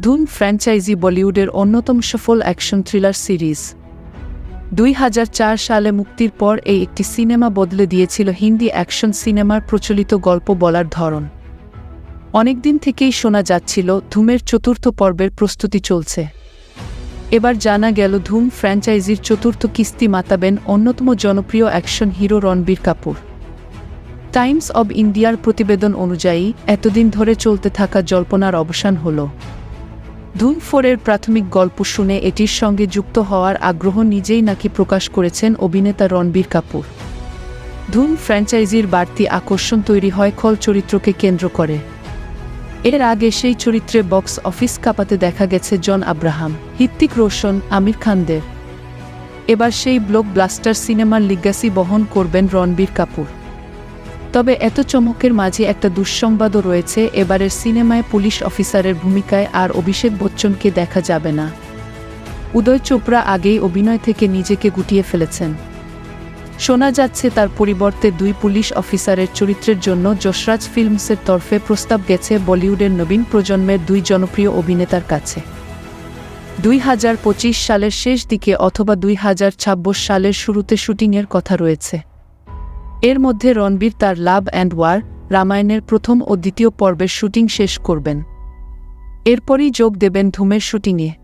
ধুম franchise বলিউডের অন্যতম সফল অ্যাকশন থ্রিলার সিরিজ। দুই হাজার চার সালে মুক্তির পর এই একটি সিনেমা বদলে দিয়েছিল হিন্দি অ্যাকশন সিনেমার প্রচলিত গল্প বলার ধরন। অনেকদিন থেকেই শোনা যাচ্ছিল ধুমের চতুর্থ পর্বের প্রস্তুতি চলছে। এবার জানা গেল ধুম ফ্র্যাঞ্চাইজির চতুর্থ কিস্তি মাতাবেন অন্যতম জনপ্রিয় action hero Ranbir Kapoor. Times of ইন্ডিয়ার প্রতিবেদন অনুযায়ী, এতদিন ধরে চলতে থাকা জল্পনার অবসান হল। ধুম ফোরের প্রাথমিক গল্প শুনে এটির সঙ্গে যুক্ত হওয়ার আগ্রহ নিজেই নাকি প্রকাশ করেছেন অভিনেতা রণবীর কাপুর। ধুম ফ্র্যাঞ্চাইজির বাড়তি আকর্ষণ তৈরি হয় খল চরিত্রকে কেন্দ্র করে। এর আগে সেই চরিত্রে বক্স অফিস কাঁপাতে দেখা গেছে জন আব্রাহাম, হৃত্বিক রোশন, আমির খানদের। এবার সেই ব্লক ব্লাস্টার সিনেমার লিগাসি বহন করবেন রণবীর কাপুর। তবে এত চমকের মাঝে একটা দুঃসংবাদও রয়েছে, এবারের সিনেমায় পুলিশ অফিসারের ভূমিকায় আর অভিষেক বচ্চনকে দেখা যাবে না। উদয় চোপড়া আগেই অভিনয় থেকে নিজেকে গুটিয়ে ফেলেছেন। শোনা যাচ্ছে তার পরিবর্তে দুই পুলিশ অফিসারের চরিত্রের জন্য যশরাজ ফিল্মসের তরফে প্রস্তাব গেছে বলিউডের নবীন প্রজন্মের দুই জনপ্রিয় অভিনেতার কাছে। দুই হাজার পঁচিশ সালের শেষ দিকে অথবা দুই হাজার ছাব্বিশ সালের শুরুতে শুটিংয়ের কথা রয়েছে। এর মধ্যে রণবীর তার লাভ অ্যান্ড ওয়ার রামায়ণের প্রথম ও দ্বিতীয় পর্বের শুটিং শেষ করবেন। এরপরই যোগ দেবেন ধুমের শুটিংয়ে।